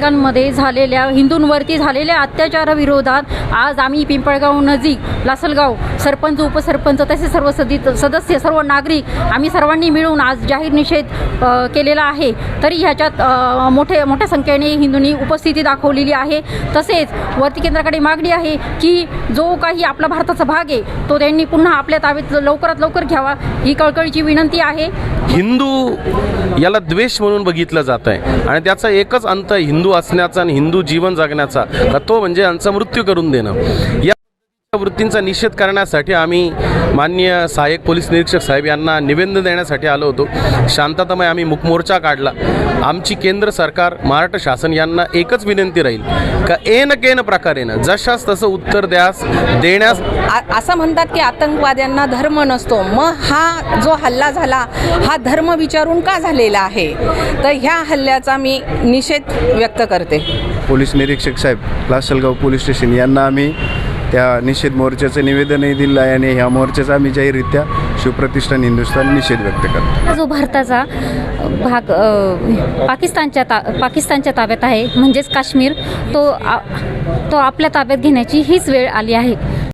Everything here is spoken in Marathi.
नागरिकांमध्ये झालेल्या हिंदूंवरती झालेल्या अत्याचाराविरोधात आज आम्ही पिंपळगाव नजीक लासलगाव सरपंच उपसरपंच तसे सर्व सदी सदस्य सर्व नागरिक आम्ही सर्वांनी मिळून आज जाहीर निषेध केलेला आहे. तरी ह्याच्यात मोठे मोठ्या संख्येने हिंदूंनी उपस्थिती दाखवलेली आहे. तसेच वरती केंद्राकडे मागणी आहे की जो काही आपला भारताचा भाग आहे तो त्यांनी पुन्हा आपल्या ताब्यात लवकरात लवकर घ्यावा ही कळकळीची विनंती आहे. हिंदू याला द्वेष म्हणून बघितलं जात आहे आणि त्याचा एकच अंत हिंदू हिंदू असण्याचा आणि हिंदू जीवन जगण्याचा तो म्हणजे यांचा मृत्यू करून देणं. या वृत्तींचा निषेध करण्यासाठी आम्ही माननीय सहाय्यक पोलीस निरीक्षक साहेब यांना निवेदन देण्यासाठी आलो होतो. शांततामय आम्ही मुकमोर्चा काढला. आमची केंद्र सरकार महाराष्ट्र शासन यांना एकच विनंती राहील का एन केन प्रकारेनं जशास तसं उत्तर द्यास देण्यास आ- असं म्हणतात की आतंकवाद्यांना धर्म नसतो. मग हा जो हल्ला झाला हा धर्म विचारून का झालेला आहे? तर ह्या हल्ल्याचा मी निषेध व्यक्त करते. पोलीस निरीक्षक साहेब लासलगाव पोलीस स्टेशन यांना आम्ही त्या निषेध मोर्चाचं निवेदनही दिलं आहे आणि ह्या मोर्चाचा आम्ही जाहीररित्या शिवप्रतिष्ठान हिंदुस्थान निषेध व्यक्त करतो. हा जो भारताचा भाग पाकिस्तानच्या ता पाकिस्तानच्या ताब्यात आहे म्हणजेच काश्मीर तो आ- तो आपल्या ताब्यात घेण्याची हीच वेळ आली आहे.